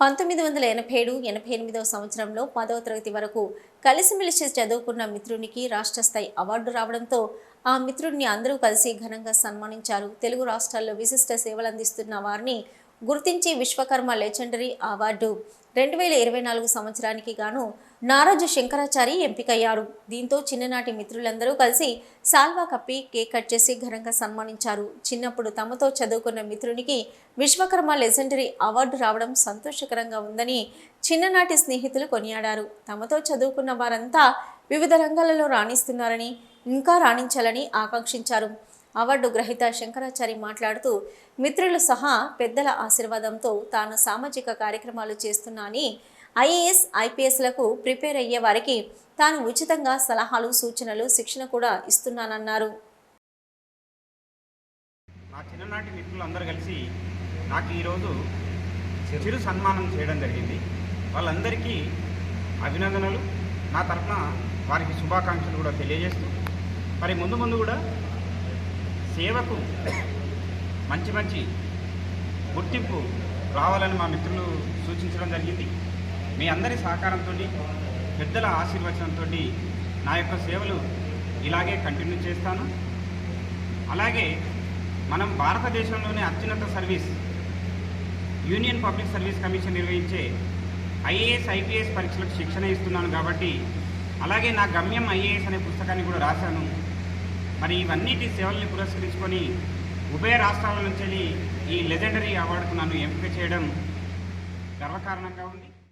పంతొమ్మిది వందల ఎనభై ఏడు ఎనభై ఎనిమిదవ సంవత్సరంలో పదవ తరగతి వరకు కలిసిమెలిసి చదువుకున్న మిత్రునికి రాష్ట్ర స్థాయి అవార్డు రావడంతో ఆ మిత్రుడిని అందరూ కలిసి ఘనంగా సన్మానించారు. తెలుగు రాష్ట్రాల్లో విశిష్ట సేవలు అందిస్తున్న వారిని గుర్తించి విశ్వకర్మ లెజెండరీ అవార్డు. రెండు వేల ఇరవై నాలుగు సంవత్సరానికి గాను నారాజు శంకరాచారి ఎంపికయ్యారు. దీంతో చిన్ననాటి మిత్రులందరూ కలిసి సాల్వా కప్పి కేక్ కట్ చేసి ఘనంగా సన్మానించారు. చిన్నప్పుడు తమతో చదువుకున్న మిత్రునికి విశ్వకర్మ లెజెండరీ అవార్డు రావడం సంతోషకరంగా ఉందని చిన్ననాటి స్నేహితులు కొనియాడారు. తమతో చదువుకున్న వారంతా వివిధ రంగాలలో రాణిస్తున్నారని ఇంకా రాణించాలని ఆకాంక్షించారు. అవార్డు గ్రహీత శంకరాచారి మాట్లాడుతూ మిత్రులు సహా పెద్దల ఆశీర్వాదంతో తాను సామాజిక కార్యక్రమాలు చేస్తున్నా అని ఐఏఎస్ ఐపీఎస్లకు ప్రిపేర్ అయ్యే వారికి తాను ఉచితంగా సలహాలు సూచనలు శిక్షణ కూడా ఇస్తున్నానన్నారు. నా చిన్ననాటి మిత్రులందరూ కలిసి నాకు ఈరోజు చిరు సన్మానం చేయడం జరిగింది. వాళ్ళందరికీ అభినందనలు. నా తరఫున వారికి శుభాకాంక్షలు కూడా తెలియజేస్తూ మరి ముందు ముందు కూడా సేవకు మంచి మంచి గుర్తింపు రావాలని మా మిత్రులు సూచించడం జరిగింది. మీ అందరి సహకారంతో పెద్దల ఆశీర్వచనంతో నా యొక్క సేవలు ఇలాగే కంటిన్యూ చేస్తాను. అలాగే మనం భారతదేశంలోనే అత్యున్నత service Union Public Service Commission నిర్వహించే ఐఏఎస్ ఐపీఎస్ పరీక్షలకు శిక్షణ ఇస్తున్నాను కాబట్టి అలాగే నా గమ్యం ఐఏఎస్ అనే పుస్తకాన్ని కూడా రాశాను. మరి ఇవన్నిటి సేవల్ని పురస్కరించుకొని ఉభయ రాష్ట్రాల నుంచి ఈ లెజెండరీ అవార్డుకు నన్ను ఎంపిక చేయడం గర్వకారణంగా ఉంది.